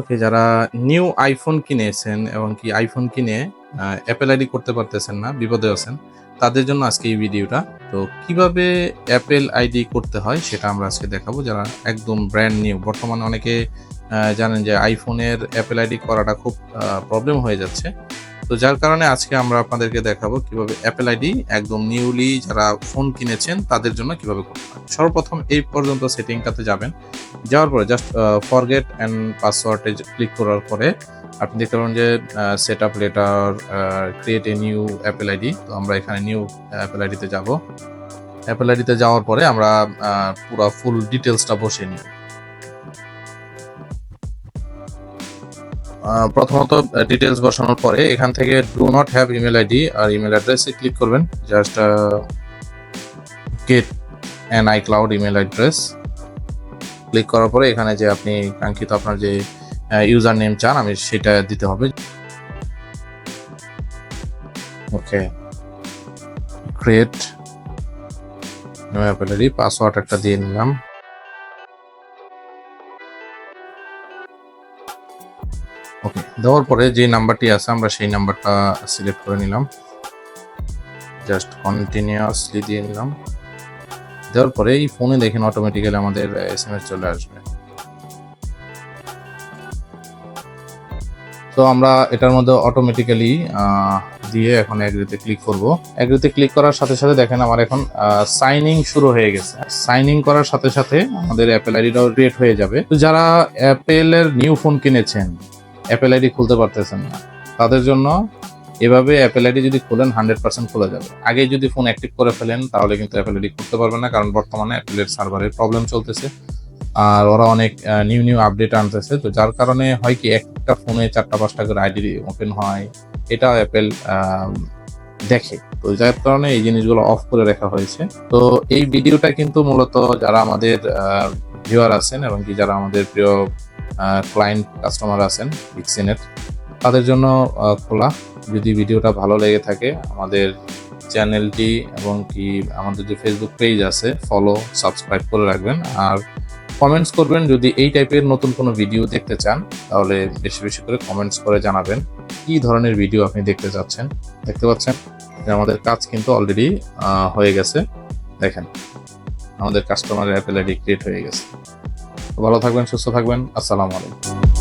ওকে যারা new iPhone কিনেছেন এবং কি আইফোন কিনে অ্যাপেল আইডি করতে পারতেছেন না, বিপদে আছেন, তাদের জন্য আজকে এই ভিডিওটা। তো কীভাবে অ্যাপেল আইডি করতে হয় সেটা আমরা আজকে দেখাবো। যারা একদম ব্র্যান্ড নিউ বর্তমানে অনেকে জানেন যে আইফোনের অ্যাপেল আইডি করাটা খুব প্রবলেম হয়ে যাচ্ছে। তো যার কারণে আজকে আমরা আপনাদেরকে দেখাবো কীভাবে অ্যাপেল আইডি একদম নিউলি যারা ফোন কিনেছেন, তাদের জন্য কীভাবে করতে হয়। সর্বপ্রথম এই পর্যন্ত সেটিংটাতে যাবেন। যাওয়ার পরে জাস্ট ফরগেট অ্যান্ড পাসওয়ার্ডে ক্লিক করার পরে আপনি দেখতে পাবেন যে set up later create a new Apple ID তো আমরা এখানে নিউ অ্যাপেল আইডিতে যাব। অ্যাপেল আইডিতে যাওয়ার পরে আমরা আহ, পুরো ফুল ডিটেলসটা বসিয়ে নিই। প্রথমত ডিটেলস বসানোর পরে এখান থেকে do not have email ID R email অ্যাড্রেসে ক্লিক করবেন। Just get an iCloud email address click করার পরে এখানে যে আপনি কাঙ্ক্ষিত আপনার যে ইউজার নেম চান, আমি সেটা দিতে হবে। ওকে। ক্রিয়েট নিউ পাসওয়ার্ড একটা দিয়ে নিলাম। ওকে, দেওয়ার পরে যে নাম্বারটি আছে, আমরা সেই নাম্বারটা সিলেক্ট করে নিলাম। জাস্ট কন্টিনিউয়াসলি দিয়ে নিলাম। দেওয়ার পরে এই ফোনে দেখেন অটোমেটিক্যালি আমাদের এস এম এস চলে আসবে। তো আমরা এটার মধ্যে অটোমেটিক্যালি দিয়ে এখন অ্যাগ্রিতে ক্লিক করব। অ্যাগ্রিতে ক্লিক করার সাথে সাথে দেখেন আমার এখন সাইনিং শুরু হয়ে গেছে। সাইনিং করার সাথে সাথে আমাদের অ্যাপেল আইডিটাও ক্রিয়েট হয়ে যাবে। তো যারা অ্যাপেলের নিউ ফোন কিনেছেন অ্যাপেল আইডি খুলতে পারতেছেন না, তাদের জন্য এভাবে অ্যাপেল আইডি যদি খোলেন হান্ড্রেড পার্সেন্ট খোলা যাবে। আগে যদি ফোন অ্যাক্টিভ করে ফেলেন, তাহলে কিন্তু অ্যাপেল আইডি করতে পারবেন না, কারণ বর্তমানে অ্যাপেলের সার্ভারের প্রবলেম চলতেছে। আর ওরা অনেক নিউ নিউ আপডেট আনতেছে। তো যার কারণে হয় কি, একটা ফোনে চারটা, পাঁচটা করে আইডি ওপেন হয়, এটা অ্যাপেল দেখে। তো যার কারণে এই জিনিসগুলো অফ করে রাখা হয়েছে। তো এই ভিডিওটা কিন্তু মূলত যারা আমাদের ভিউয়ার আছেন এবং কি যারা আমাদের প্রিয় ক্লায়েন্ট কাস্টমার আছেন বিক্সিনের তাদের জন্য খোলা। যদি ভিডিওটা ভালো লেগে থাকে, আমাদের চ্যানেলটি এবং কি আমাদের যে ফেসবুক পেজ আছে ফলো সাবস্ক্রাইব করে রাখবেন। আর কমেন্টস করবেন যদি এই টাইপের নতুন কোনো ভিডিও দেখতে চান, তাহলে বেশি বেশি করে কমেন্টস করে জানাবেন কি ধরনের ভিডিও আপনি দেখতে চাচ্ছেন। দেখতে পাচ্ছেন আমাদের কাজ কিন্তু অলরেডি হয়ে গেছে। দেখেন, আমাদের কাস্টমার অ্যাপেল আইডি ক্রিয়েট হয়ে গেছে। ভালো থাকবেন, সুস্থ থাকবেন। আসসালামু আলাইকুম।